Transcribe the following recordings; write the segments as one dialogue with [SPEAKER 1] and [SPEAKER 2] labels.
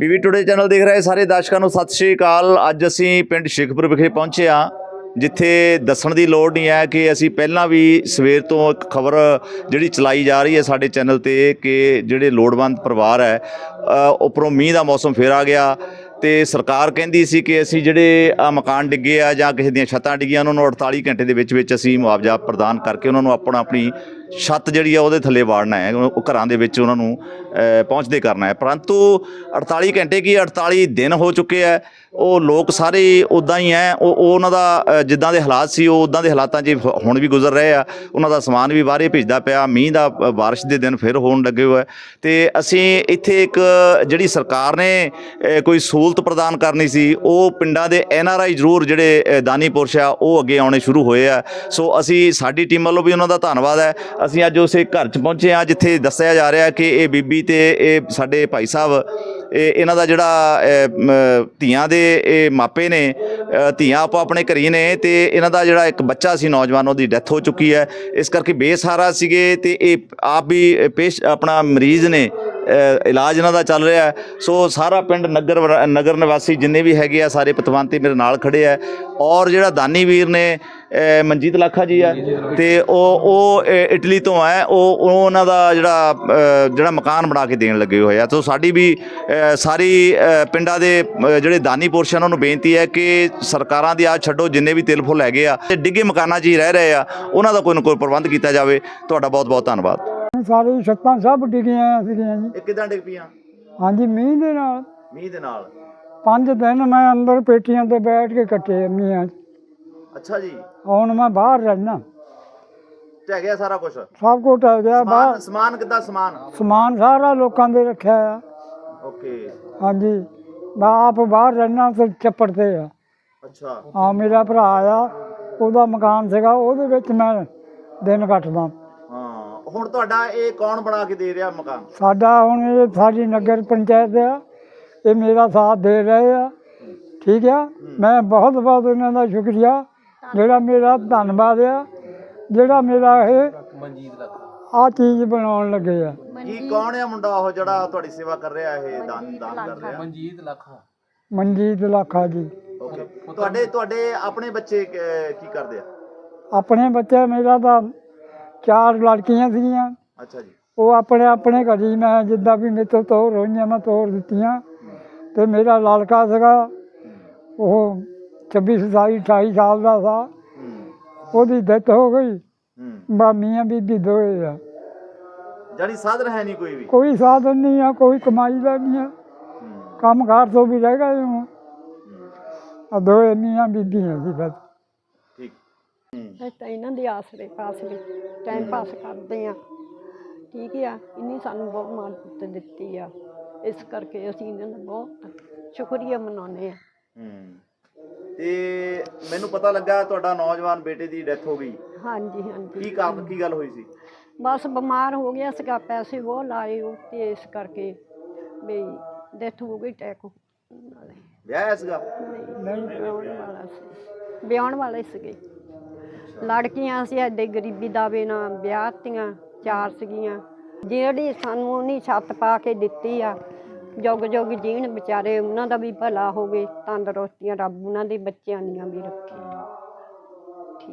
[SPEAKER 1] PV today channel ਦੇਖ ਰਹੇ ਸਾਰੇ ਦਰਸ਼ਕਾਂ ਨੂੰ ਸਤਿ ਸ਼੍ਰੀ ਅਕਾਲ। ਅੱਜ ਅਸੀਂ ਪਿੰਡ ਸ਼ੇਖਪੁਰ ਵਿਖੇ ਪਹੁੰਚੇ ਹਾਂ ਜਿੱਥੇ ਦੱਸਣ ਦੀ ਲੋੜ ਨਹੀਂ ਹੈ ਕਿ ਅਸੀਂ ਪਹਿਲਾਂ ਵੀ ਸਵੇਰ ਤੋਂ ਇੱਕ ਖਬਰ ਜਿਹੜੀ ਚਲਾਈ ਜਾ ਰਹੀ ਹੈ ਸਾਡੇ ਚੈਨਲ ਤੇ ਕਿ ਜਿਹੜੇ ਲੋੜਵੰਦ ਪਰਿਵਾਰ ਹੈ ਅ, ਉੱਪਰੋਂ ਮੀਂਹ ਦਾ ਮੌਸਮ ਫੇਰ ਆ ਗਿਆ ਤੇ ਸਰਕਾਰ ਕਹਿੰਦੀ ਸੀ ਕਿ ਅਸੀਂ ਜਿਹੜੇ ਮਕਾਨ ਡਿੱਗੇ ਆ ਜਾਂ ਕਿਸੇ ਦੀਆਂ ਛੱਤਾਂ ਡਿੱਗੀਆਂ ਉਹਨਾਂ ਨੂੰ 48 ਘੰਟੇ ਦੇ ਵਿੱਚ ਵਿੱਚ ਅਸੀਂ ਮੁਆਵਜ਼ਾ ਪ੍ਰਦਾਨ ਕਰਕੇ ਉਹਨਾਂ ਨੂੰ ਆਪਣਾ ਆਪਣੀ ਛੱਤ ਜਿਹੜੀ ਆ ਉਹਦੇ ਥੱਲੇ ਵਾੜਨਾ ਹੈ ਉਹ ਘਰਾਂ ਦੇ ਵਿੱਚ ਉਹਨਾਂ ਨੂੰ ਪਹੁੰਚਦੇ ਕਰਨਾ ਹੈ। ਪਰੰਤੂ 48 ਘੰਟੇ ਕੀ 48 ਦਿਨ ਹੋ ਚੁੱਕੇ ਆ ਉਹ ਲੋਕ ਸਾਰੇ ਉਦਾਂ ਹੀ ਹੈ। ਉਹ ਉਹਨਾਂ ਦਾ ਜਿੱਦਾਂ ਦੇ ਹਾਲਾਤ ਸੀ ਉਹ ਉਦਾਂ ਦੇ ਹਾਲਾਤਾਂ 'ਚ ਹੁਣ ਵੀ ਗੁਜ਼ਰ ਰਹੇ ਆ। ਉਹਨਾਂ ਦਾ ਸਮਾਨ ਵੀ ਬਾਹਰੇ ਭੇਜਦਾ ਪਿਆ। ਮੀਂਹ ਦਾ ਅ, ਬਾਰਿਸ਼ ਦੇ ਦਿਨ ਫਿਰ ਹੋਣ ਲੱਗੇ ਹੋਏ। ਤੇ ਅਸੀਂ ਇੱਥੇ ਇੱਕ ਜਿਹੜੀ ਸਰਕਾਰ ਨੇ ਕੋਈ ਸਹੂਲਤ ਪ੍ਰਦਾਨ ਕਰਨੀ ਸੀ ਉਹ ਪਿੰਡਾਂ ਦੇ ਐਨ ਆਰ ਆਈ ਜ਼ਰੂਰ ਜਿਹੜੇ ਦਾਨੀ ਪੁਰਸ਼ ਆ ਉਹ ਅੱਗੇ ਆਉਣੇ ਸ਼ੁਰੂ ਹੋਏ ਆ। ਸੋ ਅਸੀਂ ਸਾਡੀ ਟੀਮ ਵੱਲੋਂ ਵੀ ਉਹਨਾਂ ਦਾ ਧੰਨਵਾਦ ਹੈ। ਅਸੀਂ ਅੱਜ ਉਸੇ ਘਰ 'ਚ ਪਹੁੰਚੇ ਆ ਜਿੱਥੇ ਦੱਸਿਆ ਜਾ ਰਿਹਾ ਕਿ ਇਹ ਬੀਬੀ ਤੇ ਇਹ ਸਾਡੇ ਭਾਈ ਸਾਹਿਬ, ਇਹ ਇਹਨਾਂ ਦਾ ਜਿਹੜਾ ਧੀਆਂ ਦੇ ਇਹ ਮਾਪੇ ਨੇ ਧੀਆਂ ਆਪੋ ਆਪਣੇ ਘਰੀ ਨੇ ਤੇ ਇਹਨਾਂ ਦਾ ਜਿਹੜਾ ਇੱਕ ਬੱਚਾ ਸੀ ਨੌਜਵਾਨ, ਉਹਦੀ ਡੈਥ ਹੋ ਚੁੱਕੀ ਹੈ। ਇਸ ਕਰਕੇ ਬੇਸਹਾਰਾ ਸੀਗੇ ਤੇ ਇਹ ਆਪ ਵੀ ਪੇਸ਼, ਆਪਣਾ ਮਰੀਜ਼ ਨੇ। ਇਲਾਜ ਇਹਨਾਂ ਦਾ ਚੱਲ ਰਿਹਾ ਹੈ। ਸੋ ਸਾਰਾ ਪਿੰਡ ਨਗਰ ਵਰ- ਨਗਰ ਨਿਵਾਸੀ ਜਿੰਨੇ ਵੀ ਹੈਗੇ ਆ, ਸਾਰੇ ਪਤਵੰਤੀ ਮੇਰੇ ਨਾਲ ਖੜੇ ਆ। ਔਰ ਜਿਹੜਾ ਦਾਨੀ ਵੀਰ ਨੇ ਮਨਜੀਤ ਲਾਖਾ ਜੀ ਆ, ਤੇ ਉਹ ਉਹ ਇਟਲੀ ਤੋਂ ਹੈ ਉਹ ਉਹਨਾਂ ਦਾ ਜਿਹੜਾ ਜਿਹੜਾ ਮਕਾਨ ਬਣਾ ਕੇ ਦੇਣ ਲੱਗੇ ਹੋਏ ਆ। ਸੋ ਸਾਡੀ ਵੀ ਸਾਰੀ ਪਿੰਡਾਂ ਦੇ ਜਿਹੜੇ ਦਾਨੀ ਪੁਰਸ਼ ਆ, ਉਹਨਾਂ ਨੂੰ ਬੇਨਤੀ ਹੈ ਕਿ ਸਰਕਾਰਾਂ ਦੀ ਆ ਛੱਡੋ, ਜਿੰਨੇ ਵੀ ਤਿਲ ਫੁੱਲ ਹੈਗੇ ਆ, ਤੇ ਡਿੱਗੇ ਮਕਾਨਾਂ 'ਚ ਹੀ ਰਹਿ ਰਹੇ ਆ, ਉਹਨਾਂ ਦਾ ਕੋਈ ਨਾ ਕੋਈ ਪ੍ਰਬੰਧ ਕੀਤਾ ਜਾਵੇ। ਤੁਹਾਡਾ ਬਹੁਤ ਬਹੁਤ ਧੰਨਵਾਦ।
[SPEAKER 2] ਸਾਰੀ ਛੱਤਾਂ ਸਭ ਡਿੱਗੀਆਂ ਸੀਗੀਆਂ ਜੀ।
[SPEAKER 1] ਇਹ ਕਿਦਾਂ ਡਿੱਗ ਪਈਆਂ?
[SPEAKER 2] ਹਾਂਜੀ ਮੀਂਹ ਦੇ ਨਾਲ।
[SPEAKER 1] ਮੀਂਹ ਦੇ ਨਾਲ?
[SPEAKER 2] ਪੰਜ ਦਿਨ ਮੈਂ ਅੰਦਰ ਪੇਟੀਆਂ ਤੇ ਬੈਠ ਕੇ ਕੱਟੇ ਮੀਆਂ 'ਚ।
[SPEAKER 1] ਅੱਛਾ ਜੀ।
[SPEAKER 2] ਹੁਣ ਮੈਂ ਬਾਹਰ ਰਹਿਣਾ
[SPEAKER 1] ਢਹਿ ਗਿਆ ਸਾਰਾ ਕੁਝ
[SPEAKER 2] ਸਭ ਕੁਝ ਆ ਗਿਆ ਬਾਹਰ
[SPEAKER 1] ਸਮਾਨ ਕਿੱਦਾਂ ਸਮਾਨ?
[SPEAKER 2] ਸਮਾਨ ਸਾਰਾ ਲੋਕਾਂ ਦੇ ਰੱਖਿਆ ਆ।
[SPEAKER 1] ਓਕੇ।
[SPEAKER 2] ਹਾਂਜੀ ਮੈਂ ਆਪ ਬਾਹਰ ਰਹਿਣਾ ਤੇ ਚੱਪੜ ਤੇ ਆ।
[SPEAKER 1] ਅੱਛਾ।
[SPEAKER 2] ਆ ਮੇਰਾ ਭਰਾ ਆ ਉਹਦਾ ਮਕਾਨ ਸੀਗਾ ਉਹਦੇ ਵਿੱਚ ਮੈਂ ਦਿਨ ਕੱਟਦਾ।
[SPEAKER 1] ਹੁਣ ਤੁਹਾਡਾ ਇਹ ਕੌਣ ਬਣਾ ਕੇ ਦੇ ਰਿਹਾ ਮਕਾਨ?
[SPEAKER 2] ਸਾਡਾ ਹੁਣ ਇਹ ਸਾਡੀ ਨਗਰ ਪੰਚਾਇਤ ਆ ਇਹ ਮੇਰਾ ਸਾਥ ਦੇ ਰਹੇ ਆ। ਠੀਕ ਆ? ਮੈਂ ਬਹੁਤ ਬਹੁਤ ਇਹਨਾਂ ਦਾ ਸ਼ੁਕਰੀਆ। ਜਿਹੜਾ ਮੇਰਾ ਧੰਨਵਾਦ ਆ ਜਿਹੜਾ ਮੇਰਾ ਇਹ ਆ ਚੀਜ਼ ਬਣਾਉਣ ਲੱਗੇ ਆ।
[SPEAKER 1] ਕੀ ਕੌਣ ਹੈ ਮੁੰਡਾ ਉਹ ਜਿਹੜਾ ਤੁਹਾਡੀ ਸੇਵਾ ਕਰ ਰਿਹਾ ਇਹ ਦਾਨ ਦਾਨ ਕਰ ਰਿਹਾ?
[SPEAKER 2] ਮਨਜੀਤ ਲਾਖਾ। ਜੀ।
[SPEAKER 1] ਓਕੇ ਤੁਹਾਡੇ ਤੁਹਾਡੇ ਆਪਣੇ ਬੱਚੇ ਕ- ਕੀ ਕਰਦੇ ਆ?
[SPEAKER 2] ਆਪਣੇ ਬੱਚੇ ਮੇਰਾ ਤਾਂ ਚਾਰ ਲੜਕੀਆਂ ਸੀਗੀਆਂ।
[SPEAKER 1] ਅੱਛਾ ਜੀ।
[SPEAKER 2] ਉਹ ਆਪਣੇ ਆਪਣੇ ਘਰੀ ਮੈਂ ਜਿੱਦਾਂ ਵੀ ਮੇਰੇ ਤੋਂ ਤੋਰ ਹੋਈਆਂ ਮੈਂ ਤੋਰ ਦਿੱਤੀਆਂ। ਤੇ ਮੇਰਾ ਲੜਕਾ ਸੀਗਾ ਉਹ 26 27 28 ਸਾਲ ਦਾ ਸੀ। ਉਹਦੀ ਡੈਥ ਹੋ ਗਈ। ਬਾ ਮੀਆਂ ਬੀਬੀ ਦੋਏ ਆ।
[SPEAKER 1] ਜਾਨੀ ਸਾਧਨ ਹੈ ਨਹੀਂ ਕੋਈ ਵੀ।
[SPEAKER 2] ਕੋਈ ਸਾਧਨ ਨਹੀਂ ਆ ਕੋਈ ਕਮਾਈ ਦਾ ਨਹੀਂ ਆ। ਕੰਮ ਕਾਰ ਤੋਂ ਵੀ ਰਹਿ ਗਏ ਹਾਂ ਆ ਦੋਏ ਮੀਆਂ ਬੀਬੀਆਂ ਸੀ ਬਸ।
[SPEAKER 3] ਅਸੀਂ ਤਾਂ ਇਹਨਾਂ ਦੇ ਆਸਰੇ ਪਾਸਰੇ ਟਾਈਮ ਪਾਸ ਕਰਦੇ ਆ ਠੀਕ ਆ। ਇੰਨੀ ਸਾਨੂੰ ਬਹੁਤ ਮਦਦ ਦਿੱਤੀ ਆ। ਇਸ ਕਰਕੇ ਅਸੀਂ ਇਹਨਾਂ ਦਾ ਬਹੁਤ ਸ਼ੁਕਰੀਆ ਮਨਾਉਂਦੇ ਆ
[SPEAKER 1] ਤੇ ਮੈਨੂੰ ਪਤਾ ਲੱਗਾ ਤੁਹਾਡਾ ਨੌਜਵਾਨ ਬੇਟੇ ਦੀ ਡੈਥ ਹੋ ਗਈ।
[SPEAKER 3] ਹਾਂਜੀ ਹਾਂਜੀ।
[SPEAKER 1] ਕੀ ਕਾਰਨ ਕੀ ਗੱਲ ਹੋਈ ਸੀ?
[SPEAKER 3] ਬਸ ਬਿਮਾਰ ਹੋ ਗਿਆ ਸੀਗਾ। ਪੈਸੇ ਉਹ ਲਾਏ ਉਹ ਤੇ ਇਸ ਕਰਕੇ ਵੀ ਡੈਥ ਹੋ ਗਈ ਟੈਕ ਨਾਲੇ
[SPEAKER 1] ਵਿਆਹ ਸੀਗਾ?
[SPEAKER 3] ਨਹੀਂ ਵਿਆਹੁਣ ਵਾਲਾ ਸੀ। ਵਿਆਹੁਣ ਵਾਲੇ ਸੀਗੇ। ਲੜਕੀਆਂ ਸੀ ਐਡੇ ਗਰੀਬੀ ਦਾਵੇ ਨਾਲ ਵਿਆਹਤੀਆਂ ਚਾਰ ਸੀਗੀਆਂ। ਜਿਹੜੀ ਸਾਨੂੰ ਉਹਨੀ ਛੱਤ ਪਾ ਕੇ ਦਿੱਤੀ ਆ ਜੁਗ ਜੁਗ ਜੀਣ ਵਿਚਾਰੇ ਉਹਨਾਂ ਦਾ ਵੀ ਭਲਾ ਹੋਵੇ ਤੰਦਰੁਸਤੀਆਂ ਰੱਬ ਉਹਨਾਂ ਦੇ ਬੱਚਿਆਂ ਦੀਆਂ ਵੀ ਰੱਖੇ।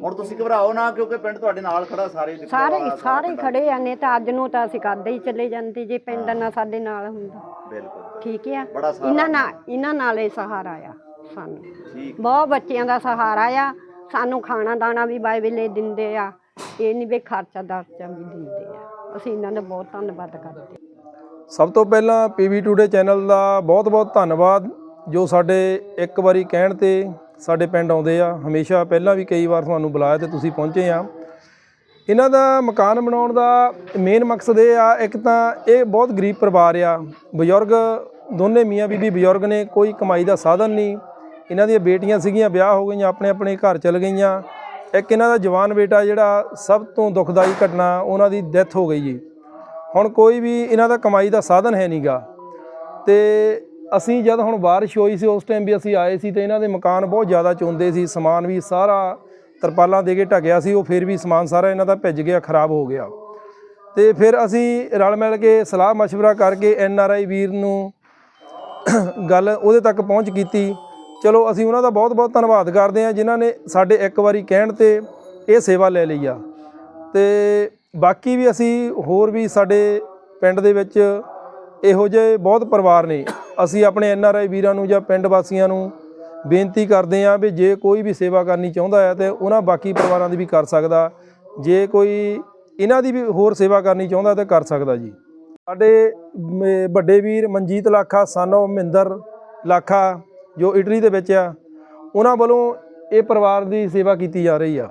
[SPEAKER 1] ਹੁਣ ਤੁਸੀਂ ਘਬਰਾਓ ਨਾ ਕਿਉਂਕਿ ਪਿੰਡ ਤੁਹਾਡੇ ਨਾਲ ਖੜਾ ਸਾਰੇ
[SPEAKER 3] ਸਾਰੇ ਸਾਰੇ। ਖੜੇ ਆ ਨੇ ਤਾਂ ਅੱਜ ਨੂੰ ਤਾਂ ਅਸੀਂ ਕਰਦੇ ਹੀ ਚਲੇ ਜਾਂਦੇ ਜੇ ਪਿੰਡ ਨਾਲ ਸਾਡੇ ਨਾਲ ਹੁੰਦਾ।
[SPEAKER 1] ਬਿਲਕੁਲ।
[SPEAKER 3] ਠੀਕ ਆ? ਇਹਨਾਂ ਨਾਲ ਇਹਨਾਂ ਨਾਲ ਸਹਾਰਾ ਆ ਸਾਨੂੰ। ਬਹੁਤ ਬੱਚਿਆਂ ਦਾ ਸਹਾਰਾ ਆ ਸਾਨੂੰ ਖਾਣਾ ਦਾਣਾ ਵੀ ਬਾਏ ਵੇਲੇ ਦਿੰਦੇ ਆ। ਇਹ ਨਹੀਂ ਵੀ ਖਰਚਾ ਦਰਚਾ ਵੀ ਦਿੰਦੇ ਆ। ਅਸੀਂ ਇਹਨਾਂ ਦਾ ਬਹੁਤ ਧੰਨਵਾਦ ਕਰਦੇ
[SPEAKER 4] ਸਭ ਤੋਂ ਪਹਿਲਾਂ ਪੀਵੀ ਟੂਡੇ ਚੈਨਲ ਦਾ ਬਹੁਤ-ਬਹੁਤ ਧੰਨਵਾਦ, ਜੋ ਸਾਡੇ ਇੱਕ ਵਾਰੀ ਕਹਿਣ ਤੇ ਸਾਡੇ ਪਿੰਡ ਆਉਂਦੇ ਆ। ਹਮੇਸ਼ਾ ਪਹਿਲਾਂ ਵੀ ਕਈ ਵਾਰ ਤੁਹਾਨੂੰ ਬੁਲਾਇਆ ਤੇ ਤੁਸੀਂ ਪਹੁੰਚੇ ਆ। ਇਹਨਾਂ ਦਾ ਮਕਾਨ ਬਣਾਉਣ ਦਾ ਮੇਨ ਮਕਸਦ ਇਹ ਆ, ਇੱਕ ਤਾਂ ਇਹ ਬਹੁਤ ਗਰੀਬ ਪਰਿਵਾਰ ਆ। ਬਜ਼ੁਰਗ ਦੋਨੇ ਮੀਆਂ ਬੀਬੀ ਬਜ਼ੁਰਗ ਨੇ, ਕੋਈ ਕਮਾਈ ਦਾ ਸਾਧਨ ਨਹੀਂ। ਇਹਨਾਂ ਦੀਆਂ ਬੇਟੀਆਂ ਸੀਗੀਆਂ ਵਿਆਹ ਹੋ ਗਈਆਂ ਆਪਣੇ ਆਪਣੇ ਘਰ ਚਲ ਗਈਆਂ ਇੱਕ ਇਹਨਾਂ ਦਾ ਜਵਾਨ ਬੇਟਾ ਜਿਹੜਾ ਸਭ ਤੋਂ ਦੁਖਦਾਈ ਘਟਨਾ ਉਹਨਾਂ ਦੀ ਡੈਥ ਹੋ ਗਈ ਜੀ ਹੁਣ ਕੋਈ ਵੀ ਇਹਨਾਂ ਦਾ ਕਮਾਈ ਦਾ ਸਾਧਨ ਹੈ ਨਹੀਂਗਾ ਤੇ ਅਸੀਂ ਜਦ ਹੁਣ ਬਾਰਿਸ਼ ਹੋਈ ਸੀ ਉਸ ਟਾਈਮ ਵੀ ਅਸੀਂ ਆਏ ਸੀ ਤੇ ਇਹਨਾਂ ਦੇ ਮਕਾਨ ਬਹੁਤ ਜ਼ਿਆਦਾ ਚੁੰਦੇ ਸੀ ਸਮਾਨ ਵੀ ਸਾਰਾ ਤਰਪਾਲਾਂ ਦੇ ਕੇ ਢਕਿਆ ਸੀ ਉਹ ਫਿਰ ਵੀ ਸਮਾਨ ਸਾਰਾ ਇਹਨਾਂ ਦਾ ਭਿੱਜ ਗਿਆ ਖਰਾਬ ਹੋ ਗਿਆ ਤੇ ਫਿਰ ਅਸੀਂ ਰਲ ਮਿਲ ਕੇ ਸਲਾਹ مشورہ ਕਰਕੇ ਐਨ ਆਰ ਆਈ ਵੀਰ ਨੂੰ ਗੱਲ ਉਹਦੇ ਤੱਕ ਪਹੁੰਚ ਕੀਤੀ ਚਲੋ ਅਸੀਂ ਉਹਨਾਂ ਦਾ ਬਹੁਤ-ਬਹੁਤ ਧੰਨਵਾਦ ਕਰਦੇ ਹਾਂ ਜਿਨ੍ਹਾਂ ਨੇ ਸਾਡੇ ਇੱਕ ਵਾਰੀ ਕਹਿਣ ਤੇ ਇਹ ਸੇਵਾ ਲੈ ਲਈ ਆ। ਤੇ ਬਾਕੀ ਵੀ ਅਸੀਂ ਹੋਰ ਵੀ ਸਾਡੇ ਪਿੰਡ ਦੇ ਵਿੱਚ ਇਹੋ ਜਿਹੇ ਬਹੁਤ ਪਰਿਵਾਰ ਨੇ। ਅਸੀਂ ਆਪਣੇ ਐਨ ਆਰ ਆਈ ਵੀਰਾਂ ਨੂੰ ਜਾਂ ਪਿੰਡ ਵਾਸੀਆਂ ਨੂੰ ਬੇਨਤੀ ਕਰਦੇ ਹਾਂ ਵੀ ਜੇ ਕੋਈ ਵੀ ਸੇਵਾ ਕਰਨੀ ਚਾਹੁੰਦਾ ਹੈ ਤੇ ਉਹਨਾਂ ਬਾਕੀ ਪਰਿਵਾਰਾਂ ਦੀ ਵੀ ਕਰ ਸਕਦਾ। ਜੇ ਕੋਈ ਇਹਨਾਂ ਦੀ ਵੀ ਹੋਰ ਸੇਵਾ ਕਰਨੀ ਚਾਹੁੰਦਾ ਤੇ ਕਰ ਸਕਦਾ ਜੀ। ਸਾਡੇ ਵੱਡੇ ਵੀਰ ਮਨਜੀਤ ਲਾਖਾ, ਸਨ ਸਾਨੋ ਮਹਿੰਦਰ ਲਾਖਾ ਜੋ ਇਟਲੀ ਦੇ ਵਿੱਚ ਆ, ਉਹਨਾਂ ਵੱਲੋਂ ਇਹ ਪਰਿਵਾਰ ਦੀ ਸੇਵਾ ਕੀਤੀ ਜਾ ਰਹੀ ਆ।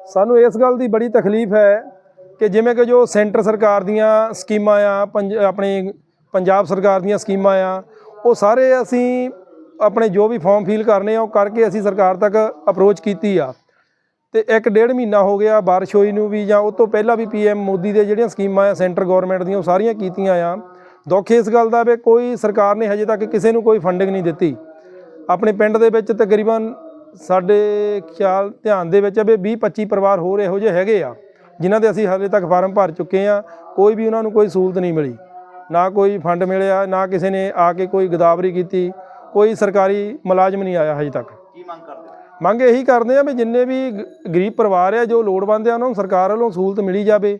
[SPEAKER 4] ਸਾਨੂੰ ਇਸ ਗੱਲ ਦੀ ਬੜੀ ਤਕਲੀਫ ਹੈ ਕਿ ਜਿਵੇਂ ਕਿ ਜੋ ਸੈਂਟਰ ਸਰਕਾਰ ਦੀਆਂ ਸਕੀਮਾਂ ਆ, ਪੰਜ, ਆਪਣੇ ਪੰਜਾਬ ਸਰਕਾਰ ਦੀਆਂ ਸਕੀਮਾਂ ਆ, ਉਹ ਸਾਰੇ ਅਸੀਂ ਆਪਣੇ ਜੋ ਵੀ ਫਾਰਮ ਫਿਲ ਕਰਨੇ ਆ, ਉਹ ਕਰਕੇ ਅਸੀਂ ਸਰਕਾਰ ਤੱਕ ਅਪਰੋਚ ਕੀਤੀ ਆ। ਤੇ ਇੱਕ ਡੇਢ ਮਹੀਨਾ ਹੋ ਗਿਆ ਬਾਰਿਸ਼ ਹੋਈ ਨੂੰ ਵੀ, ਜਾਂ ਉਹ ਤੋਂ ਪਹਿਲਾਂ ਵੀ ਪੀਐਮ ਮੋਦੀ ਦੇ ਜਿਹੜੀਆਂ ਸਕੀਮਾਂ ਆ, ਸੈਂਟਰ ਗਵਰਨਮੈਂਟ ਦੀਆਂ, ਉਹ ਸਾਰੀਆਂ ਕੀਤੀਆਂ ਆ। ਦੁੱਖ ਇਸ ਗੱਲ ਦਾ ਵੀ ਕੋਈ ਸਰਕਾਰ ਨੇ ਹਜੇ ਤੱਕ ਕਿਸੇ ਨੂੰ ਕੋਈ ਫੰਡਿੰਗ ਨਹੀਂ ਦਿੱਤੀ। ਆਪਣੇ ਪਿੰਡ ਦੇ ਵਿੱਚ ਤਕਰੀਬਨ ਸਾਡੇ ਖਿਆਲ ਧਿਆਨ ਦੇ ਵਿੱਚ ਵੀ 20 25 ਪਰਿਵਾਰ ਹੋਰ ਇਹੋ ਜਿਹੇ ਹੈਗੇ ਆ ਜਿਨ੍ਹਾਂ ਦੇ ਅਸੀਂ ਹਾਲੇ ਤੱਕ ਫਾਰਮ ਭਰ ਚੁੱਕੇ ਆ ਕੋਈ ਵੀ ਉਹਨਾਂ ਨੂੰ ਕੋਈ ਸਹੂਲਤ ਨਹੀਂ ਮਿਲੀ। ਨਾ ਕੋਈ ਫੰਡ ਮਿਲਿਆ ਨਾ ਕਿਸੇ ਨੇ ਆ ਕੇ ਕੋਈ ਗਦਾਵਰੀ ਕੀਤੀ ਕੋਈ ਸਰਕਾਰੀ ਮੁਲਾਜ਼ਮ ਨਹੀਂ ਆਇਆ ਹਜੇ ਤੱਕ।
[SPEAKER 1] ਕੀ ਮੰਗ ਕਰਦੇ
[SPEAKER 4] ਮੰਗ ਇਹੀ ਕਰਦੇ ਆ ਵੀ ਜਿੰਨੇ ਵੀ ਗਰੀਬ ਪਰਿਵਾਰ ਆ ਜੋ ਲੋੜਵੰਦ ਆ ਉਹਨਾਂ ਨੂੰ ਸਰਕਾਰ ਵੱਲੋਂ ਸਹੂਲਤ ਮਿਲੀ ਜਾਵੇ।